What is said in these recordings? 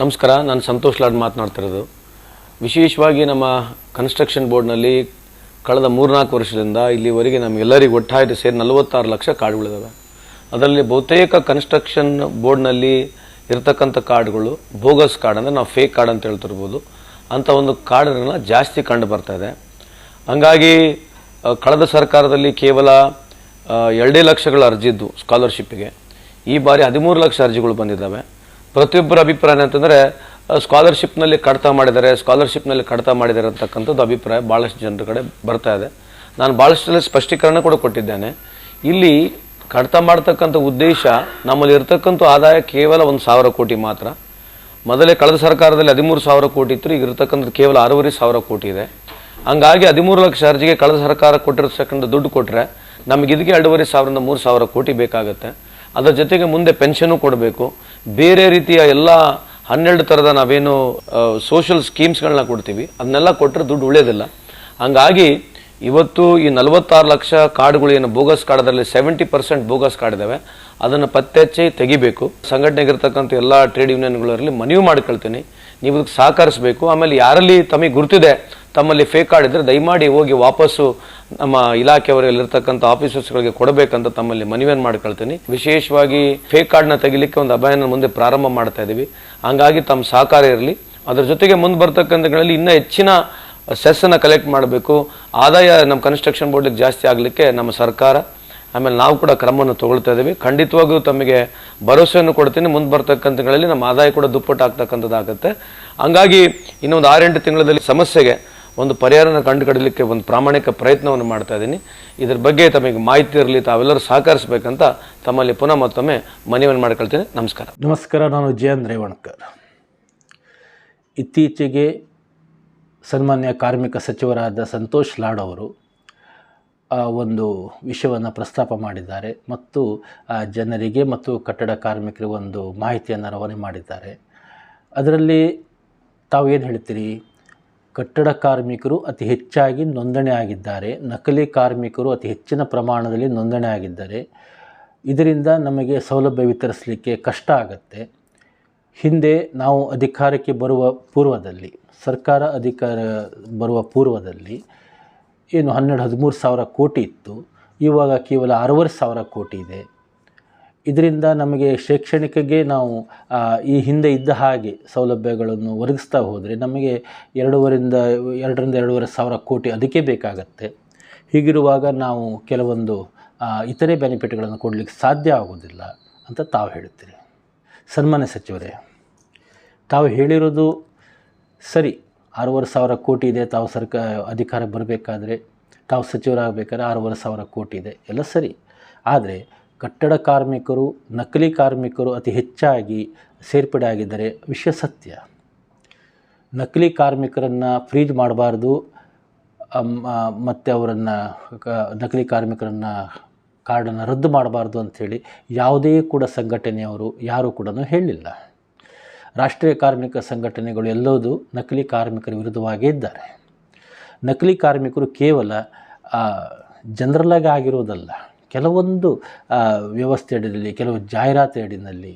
ನಮಸ್ಕಾರ, ನಾನು ಸಂತೋಷ್ ಲಾಡ್ ಮಾತನಾಡ್ತಿರೋದು. ವಿಶೇಷವಾಗಿ ನಮ್ಮ ಕನ್ಸ್ಟ್ರಕ್ಷನ್ ಬೋರ್ಡ್ನಲ್ಲಿ ಕಳೆದ ಮೂರ್ನಾಲ್ಕು ವರ್ಷದಿಂದ ಇಲ್ಲಿವರೆಗೆ ನಮಗೆಲ್ಲರಿಗೂ ಒಟ್ಟಾಯಿತು ಸೇರಿ ನಲವತ್ತಾರು ಲಕ್ಷ ಕಾರ್ಡ್ಗಳಿದ್ದಾವೆ ಅದರಲ್ಲಿ ಬಹುತೇಕ ಕನ್ಸ್ಟ್ರಕ್ಷನ್ ಬೋರ್ಡ್ನಲ್ಲಿ ಇರತಕ್ಕಂಥ ಕಾರ್ಡ್ಗಳು ಬೋಗಸ್ ಕಾರ್ಡ್ ಅಂದರೆ ನಾವು ಫೇಕ್ ಕಾರ್ಡ್ ಅಂತ ಹೇಳ್ತಿರ್ಬೋದು. ಅಂಥ ಒಂದು ಕಾರ್ಡ್ಗಳನ್ನ ಜಾಸ್ತಿ ಕಂಡು ಬರ್ತಾ ಇದೆ. ಹಂಗಾಗಿ ಕಳೆದ ಸರ್ಕಾರದಲ್ಲಿ ಕೇವಲ ಎರಡೇ ಲಕ್ಷಗಳ ಅರ್ಜಿದ್ದು ಸ್ಕಾಲರ್ಶಿಪ್ಪಿಗೆ ಈ ಬಾರಿ ಹದಿಮೂರು ಲಕ್ಷ ಅರ್ಜಿಗಳು ಬಂದಿದ್ದಾವೆ. ಪ್ರತಿಯೊಬ್ಬರ ಅಭಿಪ್ರಾಯ ಅಂತಂದರೆ ಸ್ಕಾಲರ್ಶಿಪ್ನಲ್ಲಿ ಕಡಿತ ಮಾಡಿದ್ದಾರೆ ಸ್ಕಾಲರ್ಶಿಪ್ನಲ್ಲಿ ಕಡಿತ ಮಾಡಿದ್ದಾರೆ ಅಂತಕ್ಕಂಥದ್ದು ಅಭಿಪ್ರಾಯ ಭಾಳಷ್ಟು ಜನರ ಕಡೆ ಬರ್ತಾ ಇದೆ. ನಾನು ಭಾಳಷ್ಟು ಸ್ಪಷ್ಟೀಕರಣ ಕೂಡ ಕೊಟ್ಟಿದ್ದೇನೆ. ಇಲ್ಲಿ ಕಡಿತ ಮಾಡ್ತಕ್ಕಂಥ ಉದ್ದೇಶ ನಮ್ಮಲ್ಲಿ ಇರ್ತಕ್ಕಂಥ ಆದಾಯ ಕೇವಲ ಒಂದು ಸಾವಿರ ಕೋಟಿ ಮಾತ್ರ. ಮೊದಲೇ ಕಳೆದ ಸರ್ಕಾರದಲ್ಲಿ ಹದಿಮೂರು ಸಾವಿರ ಕೋಟಿ ಇತ್ತು, ಈಗ ಇರತಕ್ಕಂಥದ್ದು ಕೇವಲ ಆರೂವರೆ ಸಾವಿರ ಕೋಟಿ ಇದೆ. ಹಂಗಾಗಿ ಹದಿಮೂರು ಲಕ್ಷ ಅರ್ಜಿಗೆ ಕಳೆದ ಸರ್ಕಾರ ಕೊಟ್ಟಿರತಕ್ಕಂಥ ದುಡ್ಡು ಕೊಟ್ಟರೆ ನಮಗಿದಕ್ಕೆ ಎರಡೂವರೆ ಸಾವಿರದಿಂದ ಮೂರು ಸಾವಿರ ಕೋಟಿ ಬೇಕಾಗುತ್ತೆ. ಅದರ ಜೊತೆಗೆ ಮುಂದೆ ಪೆನ್ಷನು ಕೊಡಬೇಕು. ಬೇರೆ ರೀತಿಯ ಎಲ್ಲ ಹನ್ನೆರಡು ಥರದ ನಾವೇನು ಸೋಷಲ್ ಸ್ಕೀಮ್ಸ್ಗಳನ್ನ ಕೊಡ್ತೀವಿ. ಅದನ್ನೆಲ್ಲ ಕೊಟ್ಟರೆ ದುಡ್ಡು ಉಳಿಯೋದಿಲ್ಲ. ಹಂಗಾಗಿ ಇವತ್ತು ಈ ನಲವತ್ತಾರು ಲಕ್ಷ ಕಾರ್ಡ್ಗಳು ಏನು ಬೋಗಸ್ ಕಾರ್ಡ್ ಅದರಲ್ಲಿ ಸೆವೆಂಟಿ ಪರ್ಸೆಂಟ್ ಬೋಗಸ್ ಕಾರ್ಡ್ ಇದ್ದಾವೆ ಅದನ್ನು ಪತ್ತೆ ಹಚ್ಚಿ ತೆಗಿಬೇಕು ಸಂಘಟನೆಗಿರ್ತಕ್ಕಂಥ ಎಲ್ಲ ಟ್ರೇಡ್ ಯೂನಿಯನ್ಗಳಲ್ಲಿ ಮನವಿ ಮಾಡ್ಕೊಳ್ತೀನಿ. ನೀವು ಸಹಕರಿಸಬೇಕು. ಆಮೇಲೆ ಯಾರಲ್ಲಿ ತಮಗೆ ಗುರುತಿದೆ, ತಮ್ಮಲ್ಲಿ ಫೇಕ್ ಕಾರ್ಡ್ ಇದ್ದರೆ ದಯಮಾಡಿ ಹೋಗಿ ವಾಪಸ್ಸು ನಮ್ಮ ಇಲಾಖೆಯವರಲ್ಲಿರ್ತಕ್ಕಂಥ ಆಫೀಸರ್ಸ್ಗಳಿಗೆ ಕೊಡಬೇಕಂತ ತಮ್ಮಲ್ಲಿ ಮನವಿಯನ್ನು ಮಾಡ್ಕೊಳ್ತೀನಿ. ವಿಶೇಷವಾಗಿ ಫೇಕ್ ಕಾರ್ಡ್ನ ತೆಗಿಲಿಕ್ಕೆ ಒಂದು ಅಭಿಯಾನ ಮುಂದೆ ಪ್ರಾರಂಭ ಮಾಡ್ತಾ ಇದ್ದೀವಿ. ಹಂಗಾಗಿ ತಮ್ಮ ಸಹಕಾರ ಇರಲಿ. ಅದರ ಜೊತೆಗೆ ಮುಂದೆ ಬರ್ತಕ್ಕಂಥಗಳಲ್ಲಿ ಇನ್ನೂ ಹೆಚ್ಚಿನ ಸೆಸ್ಸನ್ನು ಕಲೆಕ್ಟ್ ಮಾಡಬೇಕು. ಆದಾಯ ನಮ್ಮ ಕನ್ಸ್ಟ್ರಕ್ಷನ್ ಬೋರ್ಡಿಗೆ ಜಾಸ್ತಿ ಆಗಲಿಕ್ಕೆ ನಮ್ಮ ಸರ್ಕಾರ, ಆಮೇಲೆ ನಾವು ಕೂಡ ಕ್ರಮವನ್ನು ತಗೊಳ್ತಾ ಇದ್ದೀವಿ. ಖಂಡಿತವಾಗಿಯೂ ತಮಗೆ ಭರವಸೆಯನ್ನು ಕೊಡ್ತೀನಿ. ಮುಂದೆ ಬರ್ತಕ್ಕಂಥಗಳಲ್ಲಿ ನಮ್ಮ ಆದಾಯ ಕೂಡ ದುಪ್ಪಟ್ಟು ಆಗ್ತಕ್ಕಂಥದ್ದಾಗುತ್ತೆ ಹಂಗಾಗಿ ಇನ್ನೊಂದು ಆರೆಂಟು ತಿಂಗಳಲ್ಲಿ ಸಮಸ್ಯೆಗೆ ಒಂದು ಪರಿಹಾರನ ಕಂಡುಕಡಲಿಕ್ಕೆ ಒಂದು ಪ್ರಾಮಾಣಿಕ ಪ್ರಯತ್ನವನ್ನು ಮಾಡ್ತಾ ಇದ್ದೀನಿ. ಇದರ ಬಗ್ಗೆ ತಮಗೆ ಮಾಹಿತಿ ಇರಲಿ, ತಾವೆಲ್ಲರೂ ಸಹಕರಿಸಬೇಕಂತ ತಮ್ಮಲ್ಲಿ ಪುನಃ ಮತ್ತೊಮ್ಮೆ ಮನವಿಯನ್ನು ಮಾಡ್ಕೊಳ್ತೀನಿ. ನಮಸ್ಕಾರ. ನಮಸ್ಕಾರ, ನಾನು ಜಯನ್ ರೇವಣ್ಕರ್. ಇತ್ತೀಚೆಗೆ ಸನ್ಮಾನ್ಯ ಕಾರ್ಮಿಕ ಸಚಿವರಾದ ಸಂತೋಷ್ ಲಾಡ್ ಅವರು ಒಂದು ವಿಷಯವನ್ನು ಪ್ರಸ್ತಾಪ ಮಾಡಿದ್ದಾರೆ ಮತ್ತು ಜನರಿಗೆ ಮತ್ತು ಕಟ್ಟಡ ಕಾರ್ಮಿಕರಿಗೆ ಒಂದು ಮಾಹಿತಿಯನ್ನು ರವಾನೆ ಮಾಡಿದ್ದಾರೆ. ಅದರಲ್ಲಿ ತಾವು ಏನು ಹೇಳ್ತೀರಿ? ಕಟ್ಟಡ ಕಾರ್ಮಿಕರು ಅತಿ ಹೆಚ್ಚಾಗಿ ನೋಂದಣಿ ಆಗಿದ್ದಾರೆ. ನಕಲಿ ಕಾರ್ಮಿಕರು ಅತಿ ಹೆಚ್ಚಿನ ಪ್ರಮಾಣದಲ್ಲಿ ನೋಂದಣಿ ಆಗಿದ್ದಾರೆ. ಇದರಿಂದ ನಮಗೆ ಸೌಲಭ್ಯ ವಿತರಿಸಲಿಕ್ಕೆ ಕಷ್ಟ ಆಗುತ್ತೆ. ಹಿಂದೆ ನಾವು ಅಧಿಕಾರಕ್ಕೆ ಬರುವ ಪೂರ್ವದಲ್ಲಿ, ಸರ್ಕಾರ ಅಧಿಕಾರ ಬರುವ ಪೂರ್ವದಲ್ಲಿ ಏನು ಹನ್ನೆರಡು ಹದಿಮೂರು ಸಾವಿರ ಕೋಟಿ ಇತ್ತು. ಇವಾಗ ಕೇವಲ ಆರೂವರೆ ಸಾವಿರ ಕೋಟಿ ಇದೆ. ಇದರಿಂದ ನಮಗೆ ಶೈಕ್ಷಣಿಕಗೆ ನಾವು ಈ ಹಿಂದೆ ಇದ್ದ ಹಾಗೆ ಸೌಲಭ್ಯಗಳನ್ನು ಒದಗಿಸ್ತಾ ಹೋದರೆ ನಮಗೆ ಎರಡೂವರಿಂದ, ಎರಡರಿಂದ ಎರಡೂವರೆ ಸಾವಿರ ಕೋಟಿ ಅದಕ್ಕೆ ಬೇಕಾಗತ್ತೆ. ಹೀಗಿರುವಾಗ ನಾವು ಕೆಲವೊಂದು ಇತರೆ ಬೆನಿಫಿಟ್ಗಳನ್ನು ಕೊಡಲಿಕ್ಕೆ ಸಾಧ್ಯ ಆಗೋದಿಲ್ಲ ಅಂತ ತಾವು ಹೇಳುತ್ತೀರಿ. ಸನ್ಮಾನ್ಯ ಸಚಿವರೇ, ತಾವು ಹೇಳಿರೋದು ಸರಿ. ಆರೂವರೆ ಸಾವಿರ ಕೋಟಿ ಇದೆ, ತಾವು ಸರ್ಕಾರ ಅಧಿಕಾರ ಬರಬೇಕಾದ್ರೆ, ತಾವು ಸಚಿವರಾಗಬೇಕಾದ್ರೆ ಆರೂವರೆ ಸಾವಿರ ಕೋಟಿ ಇದೆ, ಎಲ್ಲ ಸರಿ. ಆದರೆ ಕಟ್ಟಡ ಕಾರ್ಮಿಕರು, ನಕಲಿ ಕಾರ್ಮಿಕರು ಅತಿ ಹೆಚ್ಚಾಗಿ ಸೇರ್ಪಡೆ ಆಗಿದ್ದಾರೆ ವಿಷಯ ಸತ್ಯ. ನಕಲಿ ಕಾರ್ಮಿಕರನ್ನು ಫ್ರೀಜ್ ಮಾಡಬಾರ್ದು. ಮತ್ತು ಅವರನ್ನು ನಕಲಿ ಕಾರ್ಮಿಕರನ್ನು ಕಾರ್ಡನ್ನು ರದ್ದು ಮಾಡಬಾರ್ದು ಅಂಥೇಳಿ ಯಾವುದೇ ಕೂಡ ಸಂಘಟನೆಯವರು ಯಾರೂ ಕೂಡ ಹೇಳಿಲ್ಲ. ರಾಷ್ಟ್ರೀಯ ಕಾರ್ಮಿಕ ಸಂಘಟನೆಗಳು ಎಲ್ಲೋದು ನಕಲಿ ಕಾರ್ಮಿಕರ ವಿರುದ್ಧವಾಗೇ ಇದ್ದಾರೆ. ನಕಲಿ ಕಾರ್ಮಿಕರು ಕೇವಲ ಜನರಲಾಗಿ ಆಗಿರೋದಲ್ಲ. ಕೆಲವೊಂದು ವ್ಯವಸ್ಥೆ ಅಡಿಯಲ್ಲಿ ಕೆಲವು ಜಾಹೀರಾತು ಅಡಿನಲ್ಲಿ,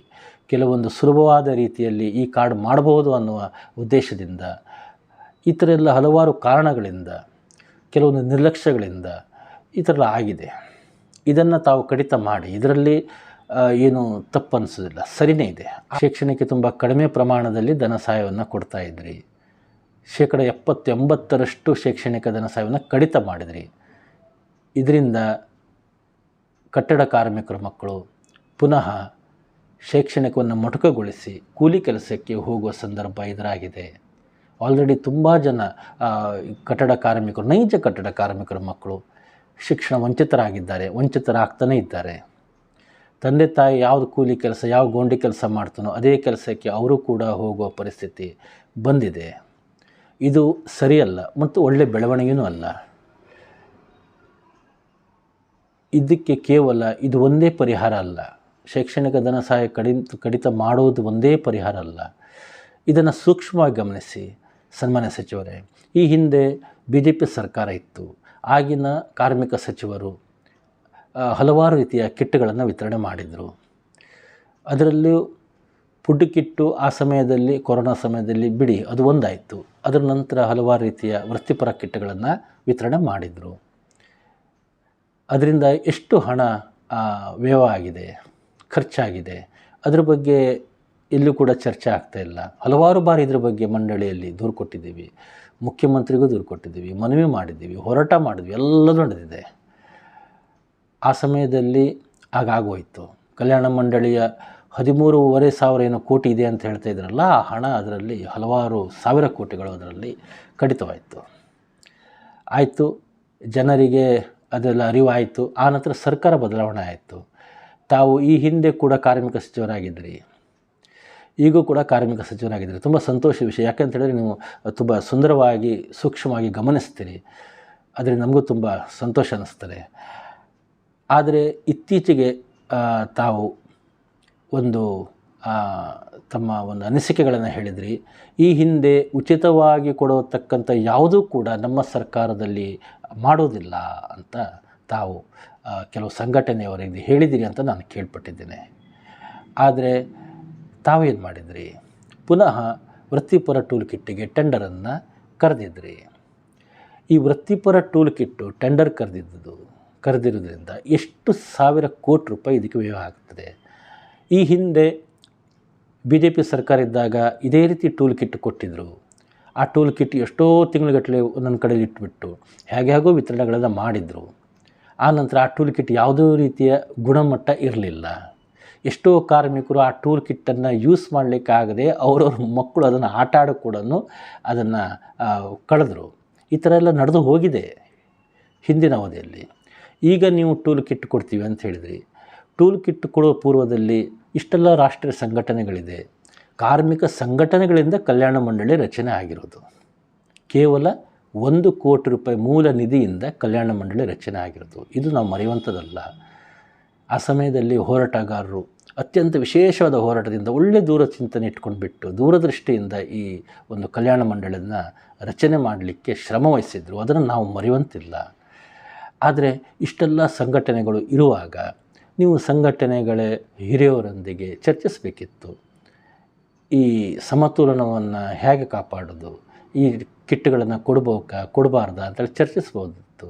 ಕೆಲವೊಂದು ಸುಲಭವಾದ ರೀತಿಯಲ್ಲಿ ಈ ಕಾರ್ಡ್ ಮಾಡಬಹುದು ಅನ್ನುವ ಉದ್ದೇಶದಿಂದ ಈ ಥರ ಎಲ್ಲ ಹಲವಾರು ಕಾರಣಗಳಿಂದ, ಕೆಲವೊಂದು ನಿರ್ಲಕ್ಷ್ಯಗಳಿಂದ ಈ ಥರ ಆಗಿದೆ. ಇದನ್ನು ತಾವು ಕಡಿತ ಮಾಡಿ, ಇದರಲ್ಲಿ ಏನು ತಪ್ಪು ಅನಿಸೋದಿಲ್ಲ ಸರಿಯೇ ಇದೆ. ಶೈಕ್ಷಣಿಕ ತುಂಬ ಕಡಿಮೆ ಪ್ರಮಾಣದಲ್ಲಿ ಧನ ಸಹಾಯವನ್ನು ಕೊಡ್ತಾ ಇದ್ರಿ. ಶೇಕಡ ಎಪ್ಪತ್ತೆಂಬತ್ತರಷ್ಟು ಶೈಕ್ಷಣಿಕ ಧನ ಸಹಾಯವನ್ನು ಕಡಿತ ಮಾಡಿದ್ರಿ. ಇದರಿಂದ ಕಟ್ಟಡ ಕಾರ್ಮಿಕರ ಮಕ್ಕಳು ಪುನಃ ಶೈಕ್ಷಣಿಕವನ್ನು ಮೊಟಕಗೊಳಿಸಿ ಕೂಲಿ ಕೆಲಸಕ್ಕೆ ಹೋಗುವ ಸಂದರ್ಭ ಎದುರಾಗಿದೆ. ಆಲ್ರೆಡಿ ತುಂಬ ಜನ ಕಟ್ಟಡ ಕಾರ್ಮಿಕರು, ನೈಜ ಕಟ್ಟಡ ಕಾರ್ಮಿಕರ ಮಕ್ಕಳು ಶಿಕ್ಷಣ ವಂಚಿತರಾಗಿದ್ದಾರೆ, ವಂಚಿತರಾಗ್ತಾನೇ ಇದ್ದಾರೆ. ತಂದೆ ತಾಯಿ ಯಾವುದು ಕೂಲಿ ಕೆಲಸ, ಯಾವ ಗೋಂಡಿ ಕೆಲಸ ಮಾಡ್ತಾನೋ ಅದೇ ಕೆಲಸಕ್ಕೆ ಅವರು ಕೂಡ ಹೋಗುವ ಪರಿಸ್ಥಿತಿ ಬಂದಿದೆ. ಇದು ಸರಿಯಲ್ಲ ಮತ್ತು ಒಳ್ಳೆಯ ಬೆಳವಣಿಗೆಯೂ ಅಲ್ಲ. ಇದಕ್ಕೆ ಕೇವಲ ಇದು ಒಂದೇ ಪರಿಹಾರ ಅಲ್ಲ. ಶೈಕ್ಷಣಿಕ ಧನ ಸಹಾಯ ಕಡಿತ ಕಡಿತ ಮಾಡುವುದು ಒಂದೇ ಪರಿಹಾರ ಅಲ್ಲ. ಇದನ್ನು ಸೂಕ್ಷ್ಮವಾಗಿ ಗಮನಿಸಿ, ಸನ್ಮಾನ್ಯ ಸಚಿವರೇ. ಈ ಹಿಂದೆ ಬಿ ಜೆ ಪಿ ಸರ್ಕಾರ ಇತ್ತು. ಆಗಿನ ಕಾರ್ಮಿಕ ಸಚಿವರು ಹಲವಾರು ರೀತಿಯ ಕಿಟ್ಗಳನ್ನು ವಿತರಣೆ ಮಾಡಿದರು. ಅದರಲ್ಲೂ ಫುಡ್ ಕಿಟ್ಟು ಆ ಸಮಯದಲ್ಲಿ, ಕೊರೋನಾ ಸಮಯದಲ್ಲಿ ಬಿಡಿ, ಅದು ಒಂದಾಯಿತು. ಅದರ ನಂತರ ಹಲವಾರು ರೀತಿಯ ವೃತ್ತಿಪರ ಕಿಟ್ಗಳನ್ನು ವಿತರಣೆ ಮಾಡಿದರು. ಅದರಿಂದ ಎಷ್ಟು ಹಣ ವ್ಯಯ ಆಗಿದೆ ಖರ್ಚಾಗಿದೆ, ಅದ್ರ ಬಗ್ಗೆ ಎಲ್ಲೂ ಕೂಡ ಚರ್ಚೆ ಆಗ್ತಾ ಇಲ್ಲ. ಹಲವಾರು ಬಾರಿ ಇದ್ರ ಬಗ್ಗೆ ಮಂಡಳಿಯಲ್ಲಿ ದೂರು ಕೊಟ್ಟಿದ್ದೀವಿ. ಮುಖ್ಯಮಂತ್ರಿಗೂ ದೂರು ಕೊಟ್ಟಿದ್ದೀವಿ, ಮನವಿ ಮಾಡಿದ್ದೀವಿ, ಹೋರಾಟ ಮಾಡಿದ್ವಿ, ಎಲ್ಲದೂ ನಡೆದಿದೆ. ಆ ಸಮಯದಲ್ಲಿ ಆಗಾಗೋಯಿತು ಕಲ್ಯಾಣ ಮಂಡಳಿಯ ಹದಿಮೂರುವರೆ ಸಾವಿರ ಏನೋ ಕೋಟಿ ಇದೆ ಅಂತ ಹೇಳ್ತಾ ಇದ್ರಲ್ಲ, ಆ ಹಣ ಅದರಲ್ಲಿ ಹಲವಾರು ಸಾವಿರ ಕೋಟಿಗಳು ಅದರಲ್ಲಿ ಕಡಿತವಾಯಿತು. ಆಯಿತು, ಜನರಿಗೆ ಅದೆಲ್ಲ ಅರಿವಾಯಿತು. ಆ ನಂತರ ಸರ್ಕಾರ ಬದಲಾವಣೆ ಆಯಿತು. ತಾವು ಈ ಹಿಂದೆ ಕೂಡ ಕಾರ್ಮಿಕ ಸಚಿವರಾಗಿದ್ದಿರಿ. ಈಗೂ ಕೂಡ ಕಾರ್ಮಿಕ ಸಚಿವರಾಗಿದ್ದರೆ. ತುಂಬ ಸಂತೋಷ ವಿಷಯ. ಯಾಕೆಂತ ಹೇಳಿದ್ರೆ ನೀವು ತುಂಬ ಸುಂದರವಾಗಿ, ಸೂಕ್ಷ್ಮವಾಗಿ ಗಮನಿಸ್ತೀರಿ. ಆದರೆ ನಮಗೂ ತುಂಬ ಸಂತೋಷ ಅನ್ನಿಸ್ತದೆ ಆದರೆ ಇತ್ತೀಚೆಗೆ ತಾವು ಒಂದು ತಮ್ಮ ಒಂದು ಅನಿಸಿಕೆಗಳನ್ನು ಹೇಳಿದ್ರಿ. ಈ ಹಿಂದೆ ಉಚಿತವಾಗಿ ಕೊಡತಕ್ಕಂಥ ಯಾವುದೂ ಕೂಡ ನಮ್ಮ ಸರ್ಕಾರದಲ್ಲಿ ಮಾಡೋದಿಲ್ಲ ಅಂತ ತಾವು ಕೆಲವು ಸಂಘಟನೆಯವರಿಗೆ ಹೇಳಿದಿರಿ ಅಂತ ನಾನು ಕೇಳ್ಪಟ್ಟಿದ್ದೇನೆ. ಆದರೆ ತಾವೇನು ಮಾಡಿದ್ರಿ? ಪುನಃ ವೃತ್ತಿಪರ ಟೂಲ್ ಕಿಟ್ಟಿಗೆ ಟೆಂಡರನ್ನು ಕರೆದಿದ್ರಿ. ಈ ವೃತ್ತಿಪರ ಟೂಲ್ ಕಿಟ್ಟು ಟೆಂಡರ್ ಕರೆದಿದ್ದು ಕರೆದಿರೋದ್ರಿಂದ ಎಷ್ಟು ಸಾವಿರ ಕೋಟಿ ರೂಪಾಯಿ ಇದಕ್ಕೆ ವ್ಯಯ ಆಗ್ತದೆ. ಈ ಹಿಂದೆ ಬಿ ಜೆ ಪಿ ಸರ್ಕಾರ ಇದ್ದಾಗ ಇದೇ ರೀತಿ ಟೂಲ್ ಕಿಟ್ ಕೊಟ್ಟಿದ್ದರು ಆ ಟೂಲ್ ಕಿಟ್ ಎಷ್ಟೋ ತಿಂಗಳುಗಟ್ಟಲೆ ಒಂದೊಂದು ಕಡೆಯಲ್ಲಿ ಇಟ್ಬಿಟ್ಟು ಹೇಗೆ ಹೇಗೋ ವಿತರಣೆಗಳನ್ನು ಮಾಡಿದರು. ಆ ನಂತರ ಆ ಟೂಲ್ ಕಿಟ್ ಯಾವುದೋ ರೀತಿಯ ಗುಣಮಟ್ಟ ಇರಲಿಲ್ಲ. ಎಷ್ಟೋ ಕಾರ್ಮಿಕರು ಆ ಟೂಲ್ ಕಿಟ್ಟನ್ನು ಯೂಸ್ ಮಾಡಲಿಕ್ಕಾಗದೆ ಅವರವ್ರ ಮಕ್ಕಳು ಅದನ್ನು ಆಟ ಕೂಡ ಅದನ್ನು ಕಳೆದರು. ಈ ಥರ ಎಲ್ಲ ನಡೆದು ಹೋಗಿದೆ ಹಿಂದಿನ ಅವಧಿಯಲ್ಲಿ. ಈಗ ನೀವು ಟೂಲ್ ಕಿಟ್ ಕೊಡ್ತೀವಿ ಅಂತ ಹೇಳಿದ್ರಿ. ಟೂಲ್ ಕಿಟ್ ಕೊಡೋ ಪೂರ್ವದಲ್ಲಿ ಇಷ್ಟೆಲ್ಲ ರಾಷ್ಟ್ರೀಯ ಸಂಘಟನೆಗಳಿದೆ. ಕಾರ್ಮಿಕ ಸಂಘಟನೆಗಳಿಂದ ಕಲ್ಯಾಣ ಮಂಡಳಿ ರಚನೆ ಆಗಿರೋದು. ಕೇವಲ ಒಂದು ಕೋಟಿ ರೂಪಾಯಿ ಮೂಲ ನಿಧಿಯಿಂದ ಕಲ್ಯಾಣ ಮಂಡಳಿ ರಚನೆ ಆಗಿರೋದು. ಇದು ನಾವು ಮರೆಯುವಂಥದ್ದಲ್ಲ. ಆ ಸಮಯದಲ್ಲಿ ಹೋರಾಟಗಾರರು ಅತ್ಯಂತ ವಿಶೇಷವಾದ ಹೋರಾಟದಿಂದ ಒಳ್ಳೆ ದೂರ ಚಿಂತನೆ ಇಟ್ಕೊಂಡು ಬಿಟ್ಟು ದೂರದೃಷ್ಟಿಯಿಂದ ಈ ಒಂದು ಕಲ್ಯಾಣ ಮಂಡಳಿಯನ್ನು ರಚನೆ ಮಾಡಲಿಕ್ಕೆ ಶ್ರಮ ವಹಿಸಿದ್ರು. ಅದನ್ನು ನಾವು ಮರೆಯುವಂತಿಲ್ಲ. ಆದರೆ ಇಷ್ಟೆಲ್ಲ ಸಂಘಟನೆಗಳು ಇರುವಾಗ ನೀವು ಸಂಘಟನೆಗಳ ಹಿರಿಯವರೊಂದಿಗೆ ಚರ್ಚಿಸಬೇಕಿತ್ತು. ಈ ಸಮತೋಲನವನ್ನು ಹೇಗೆ ಕಾಪಾಡೋದು? ಈ ಕಿಟ್ಗಳನ್ನು ಕೊಡ್ಬೋಕ, ಕೊಡಬಾರ್ದ ಅಂತೇಳಿ ಚರ್ಚಿಸ್ಬೋದಿತ್ತು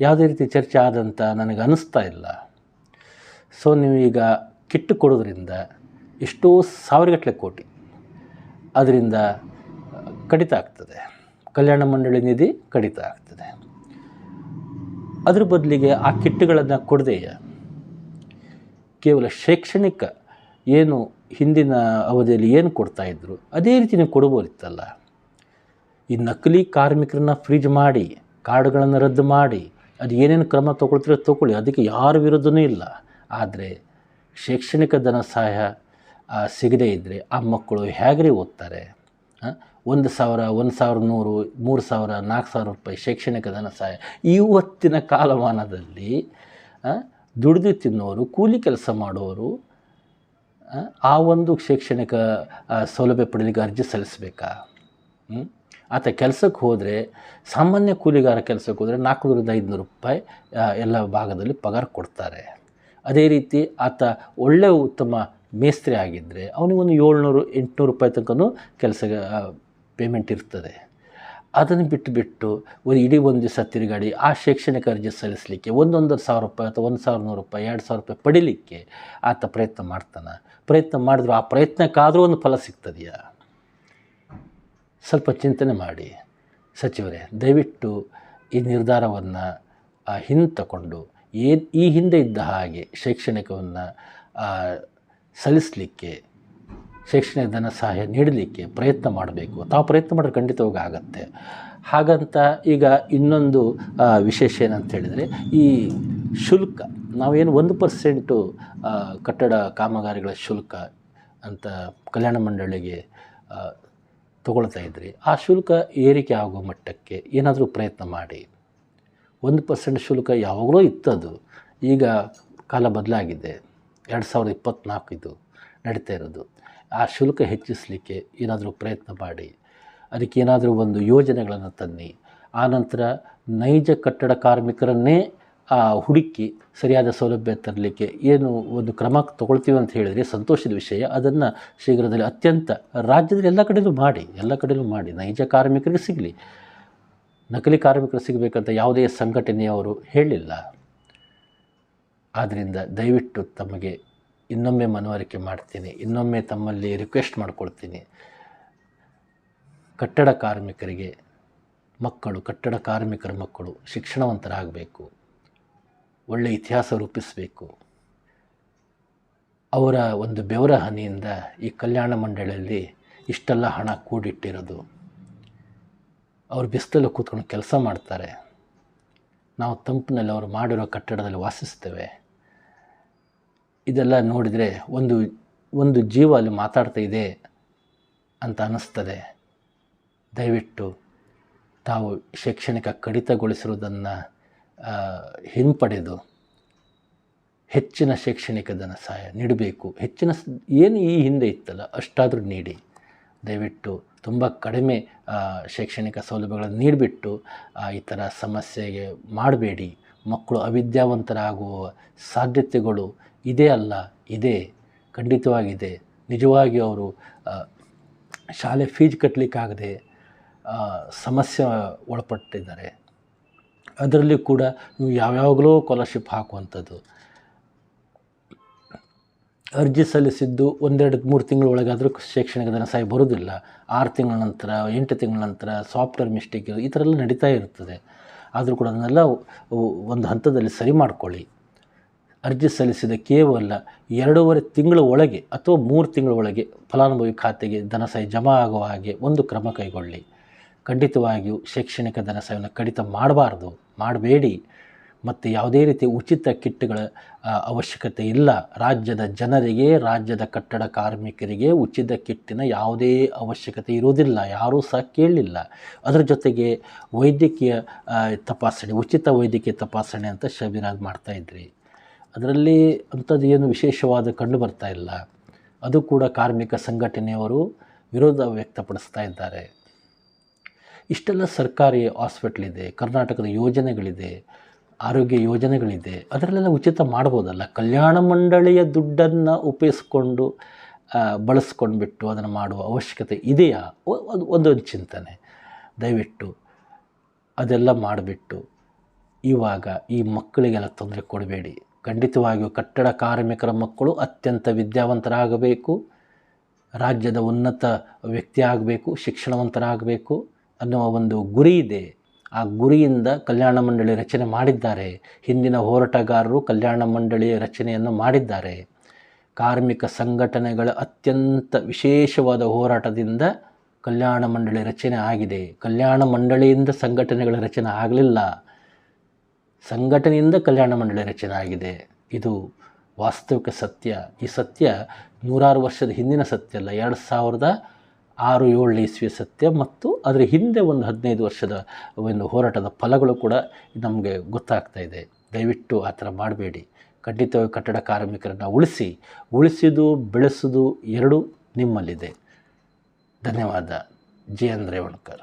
ಯಾವುದೇ ರೀತಿ ಚರ್ಚೆ ಆದಂತ ನನಗೆ ಅನ್ನಿಸ್ತಾ ಇಲ್ಲ. ಸೊ ನೀವು ಈಗ ಕಿಟ್ಟು ಕೊಡೋದ್ರಿಂದ ಎಷ್ಟೋ ಸಾವಿರಗಟ್ಟಲೆ ಕೋಟಿ ಅದರಿಂದ ಕಡಿತ ಆಗ್ತದೆ. ಕಲ್ಯಾಣ ಮಂಡಳಿ ನಿಧಿ ಕಡಿತ ಆಗ್ತದೆ. ಅದ್ರ ಬದಲಿಗೆ ಆ ಕಿಟ್ಟುಗಳನ್ನು ಕೊಡದೆಯ? ಕೇವಲ ಶೈಕ್ಷಣಿಕ ಏನು ಹಿಂದಿನ ಅವಧಿಯಲ್ಲಿ ಏನು ಕೊಡ್ತಾಯಿದ್ರು ಅದೇ ರೀತಿ ನೀವು ಕೊಡ್ಬೋದಿತ್ತಲ್ಲ ಈ ನಕಲಿ ಕಾರ್ಮಿಕರನ್ನ ಫ್ರೀಜ್ ಮಾಡಿ ಕಾರ್ಡ್ಗಳನ್ನು ರದ್ದು ಮಾಡಿ, ಅದು ಏನೇನು ಕ್ರಮ ತೊಗೊಳ್ತೀರೋ ತೊಗೊಳ್ಳಿ, ಅದಕ್ಕೆ ಯಾರ ವಿರುದ್ಧವೂ ಇಲ್ಲ. ಆದರೆ ಶೈಕ್ಷಣಿಕ ಧನ ಸಹಾಯ ಸಿಗದೇ ಇದ್ದರೆ ಆ ಮಕ್ಕಳು ಹೇಗ್ರಿ ಓದ್ತಾರೆ? ಒಂದು ಸಾವಿರ ಒಂದು ಸಾವಿರ ನೂರು, ಮೂರು ಸಾವಿರ, ನಾಲ್ಕು ಸಾವಿರ ರೂಪಾಯಿ ಶೈಕ್ಷಣಿಕ ಧನ ಸಹಾಯ. ಇವತ್ತಿನ ಕಾಲಮಾನದಲ್ಲಿ ದುಡಿದು ತಿನ್ನೋರು ಕೂಲಿ ಕೆಲಸ ಮಾಡೋರು ಆ, ಒಂದು ಶೈಕ್ಷಣಿಕ ಸೌಲಭ್ಯ ಪಡೀಲಿಕ್ಕೆ ಅರ್ಜಿ ಸಲ್ಲಿಸಬೇಕಾ? ಆತ ಕೆಲಸಕ್ಕೆ ಹೋದರೆ ಸಾಮಾನ್ಯ ಕೂಲಿಗಾರ ಕೆಲಸಕ್ಕೆ ಹೋದರೆ ನಾಲ್ಕುನೂರಿಂದ ಐದುನೂರು ರೂಪಾಯಿ ಎಲ್ಲ ಭಾಗದಲ್ಲಿ ಪಗಾರ ಕೊಡ್ತಾರೆ. ಅದೇ ರೀತಿ ಆತ ಒಳ್ಳೆಯ ಉತ್ತಮ ಮೇಸ್ತ್ರಿ ಆಗಿದ್ದರೆ ಅವನಿಗೊಂದು ಏಳ್ನೂರು ಎಂಟುನೂರು ರೂಪಾಯಿ ತನಕ ಕೆಲಸ ಪೇಮೆಂಟ್ ಇರ್ತದೆ. ಅದನ್ನು ಬಿಟ್ಟು ಬಿಟ್ಟು ಒಂದು ಇಡೀ ಒಂದು ದಿವಸ ತಿರುಗಾಡಿ ಆ ಶೈಕ್ಷಣಿಕ ಅರ್ಜಿ ಸಲ್ಲಿಸಲಿಕ್ಕೆ ಒಂದೊಂದು ಸಾವಿರ ರೂಪಾಯಿ ಅಥವಾ ಒಂದು ಸಾವಿರ ನೂರು ರೂಪಾಯಿ, ಎರಡು ಸಾವಿರ ರೂಪಾಯಿ ಪಡಿಲಿಕ್ಕೆ ಆತ ಪ್ರಯತ್ನ ಮಾಡ್ತಾನೆ. ಪ್ರಯತ್ನ ಮಾಡಿದ್ರು ಆ ಪ್ರಯತ್ನಕ್ಕಾದರೂ ಒಂದು ಫಲ ಸಿಗ್ತದೆಯಾ? ಸ್ವಲ್ಪ ಚಿಂತನೆ ಮಾಡಿ. ಸಚಿವರೇ, ದಯವಿಟ್ಟು ಈ ನಿರ್ಧಾರವನ್ನು ಹಿಂತಕೊಂಡು ಏನು ಈ ಹಿಂದೆ ಇದ್ದ ಹಾಗೆ ಶೈಕ್ಷಣಿಕವನ್ನು ಸಲ್ಲಿಸಲಿಕ್ಕೆ ಶೈಕ್ಷಣಿಕ ಧನ ಸಹಾಯ ನೀಡಲಿಕ್ಕೆ ಪ್ರಯತ್ನ ಮಾಡಬೇಕು. ತಾವು ಪ್ರಯತ್ನ ಮಾಡಿದ್ರೆ ಖಂಡಿತವಾಗಿ ಆಗತ್ತೆ. ಹಾಗಂತ ಈಗ ಇನ್ನೊಂದು ವಿಶೇಷ ಏನಂತ ಹೇಳಿದರೆ, ಈ ಶುಲ್ಕ, ನಾವೇನು ಒಂದು ಪರ್ಸೆಂಟು ಕಟ್ಟಡ ಕಾಮಗಾರಿಗಳ ಶುಲ್ಕ ಅಂತ ಕಲ್ಯಾಣ ಮಂಡಳಿಗೆ ತಗೊಳ್ತಾ ಇದ್ರಿ, ಆ ಶುಲ್ಕ ಏರಿಕೆ ಆಗೋ ಮಟ್ಟಕ್ಕೆ ಏನಾದರೂ ಪ್ರಯತ್ನ ಮಾಡಿ. ಒಂದು ಪರ್ಸೆಂಟ್ ಶುಲ್ಕ ಯಾವಾಗಲೂ ಇತ್ತದು. ಈಗ ಕಾಲ ಬದಲಾಗಿದೆ. ಎರಡು ಸಾವಿರದ ಇಪ್ಪತ್ತ್ನಾಲ್ಕು ಇದು ನಡೀತಾ ಇರೋದು. ಆ ಶುಲ್ಕ ಹೆಚ್ಚಿಸಲಿಕ್ಕೆ ಏನಾದರೂ ಪ್ರಯತ್ನ ಮಾಡಿ ಅದಕ್ಕೆ ಏನಾದರೂ ಒಂದು ಯೋಜನೆಗಳನ್ನು ತನ್ನಿ. ಆನಂತರ ನೈಜ ಕಟ್ಟಡ ಕಾರ್ಮಿಕರನ್ನೇ ಆ, ಹುಡುಕಿ ಸರಿಯಾದ ಸೌಲಭ್ಯ ತರಲಿಕ್ಕೆ ಏನು ಒಂದು ಕ್ರಮ ತಗೊಳ್ತೀವಿ ಅಂತ ಹೇಳಿದರೆ ಸಂತೋಷದ ವಿಷಯ. ಅದನ್ನು ಶೀಘ್ರದಲ್ಲಿ ಅತ್ಯಂತ ರಾಜ್ಯದಲ್ಲಿ ಎಲ್ಲ ಕಡೆಯೂ ಮಾಡಿ ಎಲ್ಲ ಕಡೆಯೂ ಮಾಡಿ. ನೈಜ ಕಾರ್ಮಿಕರಿಗೆ ಸಿಗಲಿ. ನಕಲಿ ಕಾರ್ಮಿಕರು ಸಿಗಬೇಕಂತ ಯಾವುದೇ ಸಂಘಟನೆಯವರು ಹೇಳಿಲ್ಲ. ಆದ್ದರಿಂದ ದಯವಿಟ್ಟು ತಮಗೆ ಇನ್ನೊಮ್ಮೆ ಮನವರಿಕೆ ಮಾಡ್ತೀನಿ, ಇನ್ನೊಮ್ಮೆ ತಮ್ಮಲ್ಲಿ ರಿಕ್ವೆಸ್ಟ್ ಮಾಡ್ಕೊಳ್ತೀನಿ. ಕಟ್ಟಡ ಕಾರ್ಮಿಕರಿಗೆ ಮಕ್ಕಳು, ಕಟ್ಟಡ ಕಾರ್ಮಿಕರ ಮಕ್ಕಳು ಶಿಕ್ಷಣವಂತರಾಗಬೇಕು, ಒಳ್ಳೆ ಇತಿಹಾಸ ರೂಪಿಸಬೇಕು. ಅವರ ಒಂದು ಬೆವರ ಹನಿಯಿಂದ ಈ ಕಲ್ಯಾಣ ಮಂಡಳಿಯಲ್ಲಿ ಇಷ್ಟೆಲ್ಲ ಹಣ ಕೂಡಿಟ್ಟಿರೋದು. ಅವರು ಬಿಸಿಲಲ್ಲಿ ಕೂತ್ಕೊಂಡು ಕೆಲಸ ಮಾಡ್ತಾರೆ. ನಾವು ತಂಪಿನಲ್ಲಿ ಅವರು ಮಾಡಿರೋ ಕಟ್ಟಡದಲ್ಲಿ ವಾಸಿಸ್ತೇವೆ. ಇದೆಲ್ಲ ನೋಡಿದರೆ ಒಂದು ಒಂದು ಜೀವ ಅಲ್ಲಿ ಮಾತಾಡ್ತಾ ಇದೆ ಅಂತ ಅನ್ನಿಸ್ತದೆ. ದಯವಿಟ್ಟು ತಾವು ಶೈಕ್ಷಣಿಕ ಕಡಿತಗೊಳಿಸಿರುವುದನ್ನು ಹಿಂಪಡೆದು ಹೆಚ್ಚಿನ ಶೈಕ್ಷಣಿಕ ಧನ ಸಹಾಯ ನೀಡಬೇಕು. ಹೆಚ್ಚಿನ ಏನು ಈ ಹಿಂದೆ ಇತ್ತಲ್ಲ, ಅಷ್ಟಾದರೂ ನೀಡಿ. ದಯವಿಟ್ಟು ತುಂಬ ಕಡಿಮೆ ಶೈಕ್ಷಣಿಕ ಸೌಲಭ್ಯಗಳನ್ನು ನೀಡಿಬಿಟ್ಟು ಈ ಥರ ಸಮಸ್ಯೆಗೆ ಮಾಡಬೇಡಿ. ಮಕ್ಕಳು ಅವಿದ್ಯಾವಂತರಾಗುವ ಸಾಧ್ಯತೆಗಳು ಇದೆ ಅಲ್ಲ, ಇದೆ, ಖಂಡಿತವಾಗಿದೆ. ನಿಜವಾಗಿ ಅವರು ಶಾಲೆ ಫೀಸ್ ಕಟ್ಟಲಿಕ್ಕಾಗದೆ ಸಮಸ್ಯೆ ಒಳಪಟ್ಟಿದ್ದಾರೆ. ಅದರಲ್ಲಿ ಕೂಡ ನೀವು ಯಾವ್ಯಾವಾಗಲೂ ಸ್ಕಾಲರ್ಶಿಪ್ ಹಾಕುವಂಥದ್ದು. ಅರ್ಜಿ ಸಲ್ಲಿಸಿದ್ದು ಒಂದೆರಡು ಮೂರು ತಿಂಗಳ ಒಳಗಾದರೂ ಶೈಕ್ಷಣಿಕ ಧನ ಸಹಾಯ ಬರೋದಿಲ್ಲ ಆರು ತಿಂಗಳ ನಂತರ, ಎಂಟು ತಿಂಗಳ ನಂತರ ಸಾಫ್ಟ್ವೇರ್ ಮಿಸ್ಟೇಕ್ ಈ ಥರ ಎಲ್ಲ ನಡೀತಾ ಇರ್ತದೆ. ಆದರೂ ಕೂಡ ಅದನ್ನೆಲ್ಲ ಒಂದು ಹಂತದಲ್ಲಿ ಸರಿ ಮಾಡಿಕೊಳ್ಳಿ. ಅರ್ಜಿ ಸಲ್ಲಿಸಿದ ಕೇವಲ ಎರಡೂವರೆ ತಿಂಗಳ ಒಳಗೆ ಅಥವಾ ಮೂರು ತಿಂಗಳ ಒಳಗೆ ಫಲಾನುಭವಿ ಖಾತೆಗೆ ಧನ ಸಹಾಯ ಜಮಾ ಆಗುವ ಹಾಗೆ ಒಂದು ಕ್ರಮ ಕೈಗೊಳ್ಳಿ. ಖಂಡಿತವಾಗಿಯೂ ಶೈಕ್ಷಣಿಕ ಧನ ಸಹಾಯವನ್ನು ಕಡಿತ ಮಾಡಬಾರ್ದು, ಮಾಡಬೇಡಿ. ಮತ್ತು ಯಾವುದೇ ರೀತಿ ಉಚಿತ ಕಿಟ್ಗಳ ಅವಶ್ಯಕತೆ ಇಲ್ಲ. ರಾಜ್ಯದ ಜನರಿಗೆ, ರಾಜ್ಯದ ಕಟ್ಟಡ ಕಾರ್ಮಿಕರಿಗೆ ಉಚಿತ ಕಿಟ್ಟಿನ ಯಾವುದೇ ಅವಶ್ಯಕತೆ ಇರುವುದಿಲ್ಲ. ಯಾರೂ ಸಹ ಕೇಳಲಿಲ್ಲ ಅದರ ಜೊತೆಗೆ ವೈದ್ಯಕೀಯ ತಪಾಸಣೆ, ಉಚಿತ ವೈದ್ಯಕೀಯ ತಪಾಸಣೆ ಅಂತ ಶಬೀರಾಜ್ ಮಾಡ್ತಾಯಿದ್ರಿ ಅದರಲ್ಲಿ ಅಂಥದ್ದು ಏನು ವಿಶೇಷವಾದ ಕಂಡು ಬರ್ತಾ ಇಲ್ಲ. ಅದು ಕೂಡ ಕಾರ್ಮಿಕ ಸಂಘಟನೆಯವರು ವಿರೋಧ ವ್ಯಕ್ತಪಡಿಸ್ತಾ ಇದ್ದಾರೆ. ಇಷ್ಟೆಲ್ಲ ಸರ್ಕಾರಿ ಹಾಸ್ಪಿಟ್ಲಿದೆ ಕರ್ನಾಟಕದ ಯೋಜನೆಗಳಿದೆ. ಆರೋಗ್ಯ ಯೋಜನೆಗಳಿದೆ, ಅದರಲ್ಲೆಲ್ಲ ಉಚಿತ ಮಾಡ್ಬೋದಲ್ಲ? ಕಲ್ಯಾಣ ಮಂಡಳಿಯ ದುಡ್ಡನ್ನು ಉಪಯೋಗಿಸ್ಕೊಂಡು ಬಳಸ್ಕೊಂಡ್ಬಿಟ್ಟು ಅದನ್ನು ಮಾಡುವ ಅವಶ್ಯಕತೆ ಇದೆಯಾ? ಅದು ಒಂದೊಂದು ಚಿಂತನೆ. ದಯವಿಟ್ಟು ಅದೆಲ್ಲ ಮಾಡಿಬಿಟ್ಟು ಇವಾಗ ಈ ಮಕ್ಕಳಿಗೆಲ್ಲ ತೊಂದರೆ ಕೊಡಬೇಡಿ. ಖಂಡಿತವಾಗಿಯೂ ಕಟ್ಟಡ ಕಾರ್ಮಿಕರ ಮಕ್ಕಳು ಅತ್ಯಂತ ವಿದ್ಯಾವಂತರಾಗಬೇಕು. ರಾಜ್ಯದ ಉನ್ನತ ವ್ಯಕ್ತಿಯಾಗಬೇಕು ಶಿಕ್ಷಣವಂತರಾಗಬೇಕು ಅನ್ನುವ ಒಂದು ಗುರಿ ಇದೆ. ಆ ಗುರಿಯಿಂದ ಕಲ್ಯಾಣ ಮಂಡಳಿ ರಚನೆ ಮಾಡಿದ್ದಾರೆ. ಹಿಂದಿನ ಹೋರಾಟಗಾರರು ಕಲ್ಯಾಣ ಮಂಡಳಿಯ ರಚನೆಯನ್ನು ಮಾಡಿದ್ದಾರೆ. ಕಾರ್ಮಿಕ ಸಂಘಟನೆಗಳ ಅತ್ಯಂತ ವಿಶೇಷವಾದ ಹೋರಾಟದಿಂದ ಕಲ್ಯಾಣ ಮಂಡಳಿ ರಚನೆ ಆಗಿದೆ. ಕಲ್ಯಾಣ ಮಂಡಳಿಯಿಂದ ಸಂಘಟನೆಗಳ ರಚನೆ ಆಗಲಿಲ್ಲ. ಸಂಘಟನೆಯಿಂದ ಕಲ್ಯಾಣ ಮಂಡಳಿ ರಚನೆ ಆಗಿದೆ. ಇದು ವಾಸ್ತವಿಕ ಸತ್ಯ. ಈ ಸತ್ಯ ನೂರಾರು ವರ್ಷದ ಹಿಂದಿನ ಸತ್ಯ ಅಲ್ಲ ಎರಡು ಸಾವಿರದ ಆರು ಏಳು ಇಸ್ವಿ ಸತ್ಯ ಮತ್ತು ಅದರ ಹಿಂದೆ ಒಂದು ಹದಿನೈದು ವರ್ಷದ ಒಂದು ಹೋರಾಟದ ಫಲಗಳು ಕೂಡ ನಮಗೆ ಗೊತ್ತಾಗ್ತಾ ಇದೆ. ದಯವಿಟ್ಟು ಆ ಥರ ಮಾಡಬೇಡಿ. ಖಂಡಿತವಾಗಿ ಕಟ್ಟಡ ಕಾರ್ಮಿಕರನ್ನು ಉಳಿಸಿ, ಉಳಿಸಿದು, ಬೆಳೆಸೋದು ಎರಡೂ ನಿಮ್ಮಲ್ಲಿದೆ. ಧನ್ಯವಾದ. ಜಿ. ಎನ್ ರೇವಣ್ಕರ್